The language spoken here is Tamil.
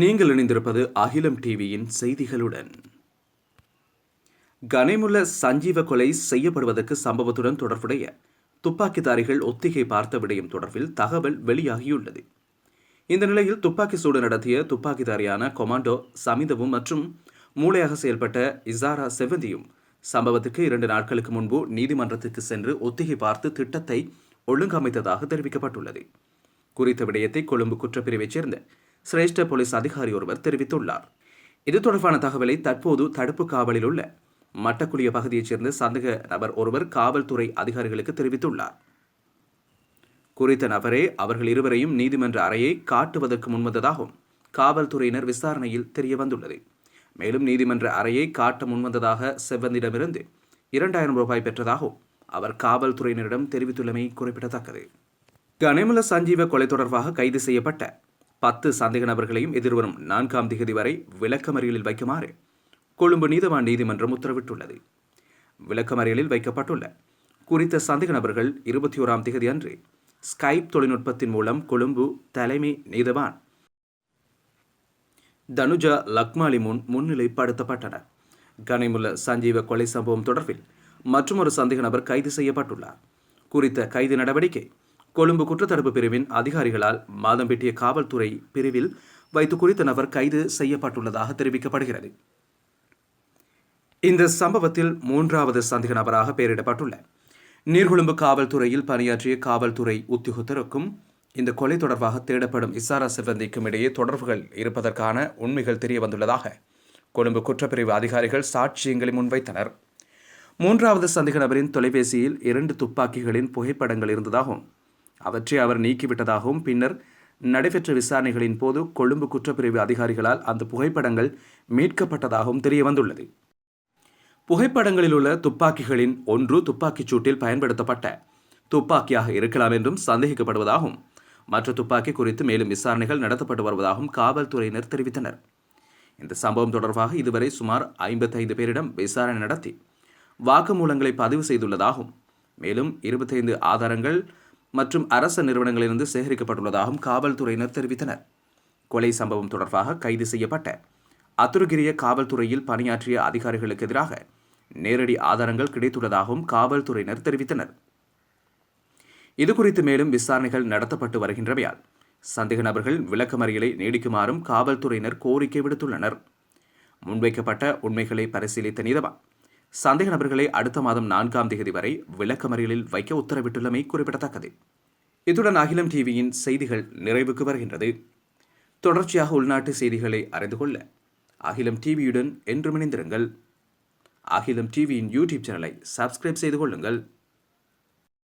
நீங்கள் இணைந்திருப்பது அகிலம் டிவியின் செய்திகளுடன். கனைமுள்ள சஞ்சீவ கொலை செய்யப்படுவதற்கு சம்பவத்துடன் தொடர்புடைய துப்பாக்கிதாரிகள் ஒத்திகை பார்த்த விடயம் தொடர்பில் தகவல் வெளியாகியுள்ளது. இந்த நிலையில் துப்பாக்கி சூடு நடத்திய துப்பாக்கிதாரியான கொமாண்டோ சமிதவும் மற்றும் மூளையாக செயல்பட்ட இசாரா செவந்தியும் சம்பவத்துக்கு இரண்டு நாட்களுக்கு முன்பு நீதிமன்றத்துக்கு சென்று ஒத்திகை பார்த்து திட்டத்தை ஒழுங்கமைத்ததாக தெரிவிக்கப்பட்டுள்ளது. குறித்த விடயத்தை கொழும்பு குற்றப்பிரிவைச் சேர்ந்த சிரேஷ்ட போலீஸ் அதிகாரி ஒருவர் தெரிவித்துள்ளார். இது தொடர்பான தகவலை தற்போது தடுப்பு காவலில் உள்ள மட்டக்குளிய பகுதியைச் சேர்ந்த சந்தேக நபர் ஒருவர் காவல்துறை அதிகாரிகளுக்கு தெரிவித்துள்ளார். குறித்த நபரே அவர்கள் இருவரையும் நீதிமன்ற அறையை காட்டுவதற்கு முன்வந்ததாகவும் காவல்துறையினர் விசாரணையில் தெரிய வந்துள்ளது மேலும் நீதிமன்ற அறையை காட்ட முன்வந்ததாக செவ்வந்திடமிருந்து இரண்டாயிரம் ரூபாய் பெற்றதாகவும் அவர் காவல்துறையினரிடம் தெரிவித்துள்ளமை குறிப்பிடத்தக்கது. கனிமல சஞ்சீவ கொலை தொடர்பாக கைது செய்யப்பட்ட பத்து சந்தேக நபர்களையும் எதிர்வரும் நான்காம் திகதி வரை விளக்கமறியலில் வைக்குமாறு கொழும்பு நீதவான் நீதிமன்றம் உத்தரவிட்டுள்ளது. விளக்கமறியலில் வைக்கப்பட்டுள்ள குறித்த சந்தேக நபர்கள் இருபத்தி ஓராம் திகதி அன்று ஸ்கைப் தொழில்நுட்பத்தின் மூலம் கொழும்பு தலைமை நீதவான் தனுஜா லக்மாலி முன் முன்னிலைப்படுத்தப்பட்டனர். கனிமுல்ல சஞ்சீவ கொலை சம்பவம் தொடர்பில் மற்றொரு சந்தேக நபர் கைது செய்யப்பட்டுள்ளார். குறித்த கைது நடவடிக்கை கொழும்பு குற்றத்தடுப்பு பிரிவின் அதிகாரிகளால் மாதம்பெட்டிய காவல்துறை பிரிவில் வைத்து குறித்த நபர் கைது செய்யப்பட்டுள்ளதாக தெரிவிக்கப்படுகிறது. இந்த சம்பவத்தில் மூன்றாவது சந்தேக நபராக பெயரிடப்பட்டுள்ள. நீர்கொழும்பு காவல்துறையில் பணியாற்றிய காவல்துறை உத்தியோகத்தருக்கும் இந்த கொலை தொடர்பாக தேடப்படும் இசாரா சிவந்திக்கும் இடையே தொடர்புகள் இருப்பதற்கான உண்மைகள் தெரிய வந்துள்ளதாக கொழும்பு குற்றப்பிரிவு அதிகாரிகள் சாட்சியங்களை முன்வைத்தனர். மூன்றாவது சந்தேக நபரின் தொலைபேசியில் இரண்டு துப்பாக்கிகளின் புகைப்படங்கள் இருந்ததாகவும் அவற்றை அவர் நீக்கிவிட்டதாகவும் பின்னர் நடைபெற்ற விசாரணைகளின் போது கொழும்பு குற்றப்பிரிவு அதிகாரிகளால் அந்த புகைப்படங்கள் மீட்கப்பட்டதாகவும் தெரிய வந்துள்ளது புகைப்படங்களில் உள்ள துப்பாக்கிகளின் ஒன்று துப்பாக்கிச் சூட்டில் பயன்படுத்தப்பட்ட துப்பாக்கியாக இருக்கலாம் என்றும் சந்தேகிக்கப்படுவதாகவும் மற்ற துப்பாக்கி குறித்து மேலும் விசாரணைகள் நடத்தப்பட்டு வருவதாகவும் காவல்துறையினர் தெரிவித்தனர். இந்த சம்பவம் தொடர்பாக இதுவரை சுமார் ஐம்பத்தைந்து பேரிடம் விசாரணை நடத்தி வாக்குமூலங்களை பதிவு செய்துள்ளதாகவும் மேலும் இருபத்தைந்து ஆதாரங்கள் மற்றும் அரச நிறுவனங்களிலிருந்து சேகரிக்கப்பட்டுள்ளதாகவும் காவல்துறையினர் தெரிவித்தனர். கொலை சம்பவம் தொடர்பாக கைது செய்யப்பட்ட அத்துருகிரிய காவல்துறையில் பணியாற்றிய அதிகாரிகளுக்கு எதிராக நேரடி ஆதாரங்கள் கிடைத்துள்ளதாகவும் காவல்துறையினர் தெரிவித்தனர். இதுகுறித்து மேலும் விசாரணைகள் நடத்தப்பட்டு வருகின்றமையால் சந்தேக நபர்கள் விளக்கமறியலை நீடிக்குமாறும் காவல்துறையினர் கோரிக்கை விடுத்துள்ளனர். முன்வைக்கப்பட்ட உண்மைகளை பரிசீலித்த நீதவான் சந்தேக நபர்களை அடுத்த மாதம் நான்காம் தேதி வரை விளக்கமறியலில் வைக்க உத்தரவிட்டுள்ளமை குறிப்பிடத்தக்கது. இத்துடன் அகிலம் டிவியின் செய்திகள் நிறைவுக்கு வருகின்றது. தொடர்ச்சியாக உள்நாட்டு செய்திகளை அறிந்து கொள்ள அகிலம் டிவியுடன் என்றும் இணைந்திருங்கள். அகிலம் டிவியின் யூடியூப் சேனலை சப்ஸ்கிரைப் செய்து கொள்ளுங்கள்.